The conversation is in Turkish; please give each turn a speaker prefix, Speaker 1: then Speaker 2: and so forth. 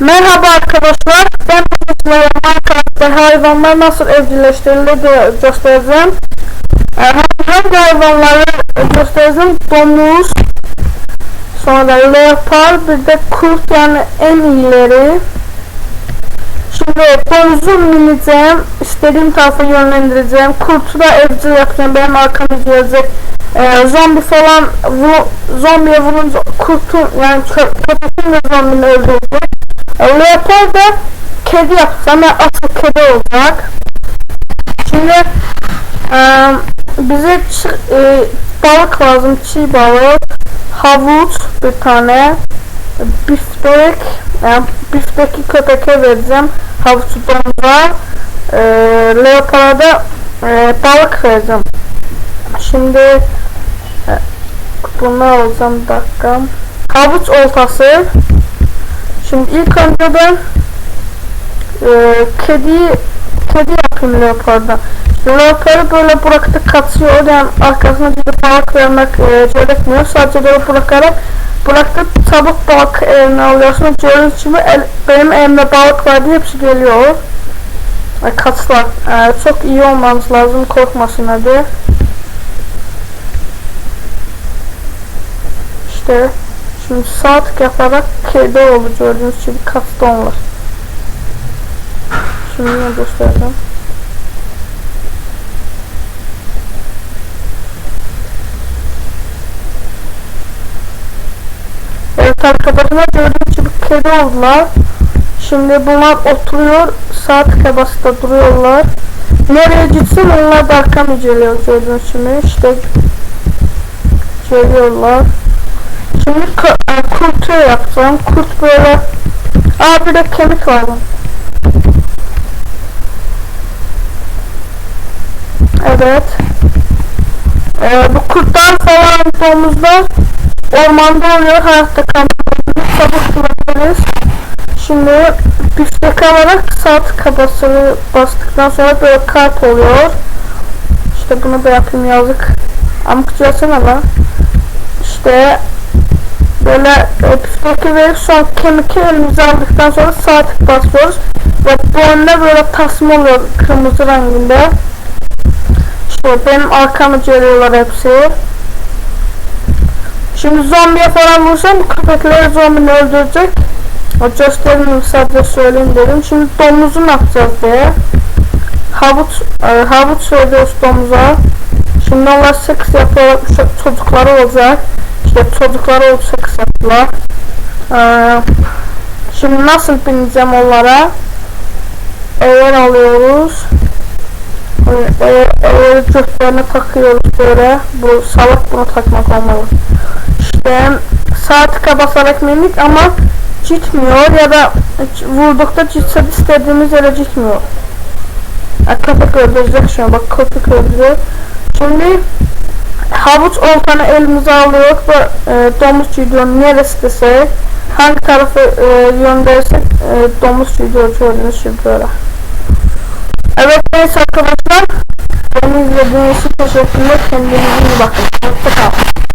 Speaker 1: Merhaba arkadaşlar. Ben bugün sizlere Minecraft'ta hayvanlar nasıl evcilleştirilir diye göstereceğim. Ee, Hangi hayvanları göstereceğim? Domuz, sonra leopar, bir de kurt yani en iyileri. Şimdi domuzu mineceğim, istediğim tarafa yönlendireceğim. Kurtu da evcil yapacağım, benim arkama gelecek. Ee, zombi falan, vu, zombiye vurunca kurtun yani kö köpeğin de zombini öldürecek. E, leopar da kedi yapacağım, yani asıl kedi olacak. Şimdi e, bize çi- e, balık lazım, çiğ balık, havuç bir tane, biftek, yani bifteki köpeke vereceğim, havucu domuza, e, leopara da e, balık vereceğim. Şimdi e, bunu alacağım bir dakika. Havuç oltası. Şimdi ilk önce ben e, kedi kedi yapayım leoparda. Leoparı böyle bıraktık kaçıyor yani arkasına gidip balık vermek e, gerekmiyor. Sadece böyle bırakarak bıraktık çabuk balık eline alıyorsun. Gördüğünüz gibi el, benim elimde balık vardı hepsi geliyor. E, kaçlar. E, çok iyi olmanız lazım korkmasın hadi. İşte şimdi saat yaparak kedi oldu gördüğünüz gibi kaçtı onlar. Şimdi ne göstereceğim. Evet arkadaşlar gördüğünüz gibi kedi oldular. Şimdi bunlar oturuyor. Saat kabasında duruyorlar. Nereye gitsin onlar da arkamı geliyor gördüğünüz gibi. İşte geliyorlar. Şimdi kurtu yapacağım. Kurt böyle Aa bir de kemik var. Evet. Ee, bu kurtlar falan domuzlar ormanda oluyor. Hayatta kalmalarını çabuk bulabiliriz. Şimdi biftek alarak saat kabasını bastıktan sonra böyle kart oluyor. İşte bunu da yapayım yazık. Amk gelsene lan. İşte böyle e, pifteki verip son kemiki elimize aldıktan sonra saat basıyoruz. Ve bu önde böyle tasma oluyor kırmızı renginde. İşte benim arkamı geliyorlar hepsi. Şimdi zombiye falan vursam bu köpekleri zombini öldürecek. O göstereyim sadece söyleyeyim dedim. Şimdi domuzu ne yapacağız diye. Havuç, e, havuç veriyoruz domuza. Şimdi onlar seks yapıyorlar, çocukları olacak. İşte çocukları olacak seks yaptılar. Ee, şimdi nasıl bineceğim onlara? Eğer alıyoruz. Eğer, eğer göklerine takıyoruz böyle. Bu salak bunu takmak olmalı. İşte saat kabasarak bindik ama gitmiyor ya da vurdukta gitse istediğimiz yere gitmiyor. Ya, köpek öldürecek şu an bak köpek öldürüyor. Şimdi havuç oltanı elimize alıyor ve domuz gidiyor neresi hangi tarafı e, yöndersek e, domuz gördüğünüz gibi böyle. Evet neyse arkadaşlar beni izlediğiniz için teşekkürler kendinize iyi bakın. Hoşçakalın.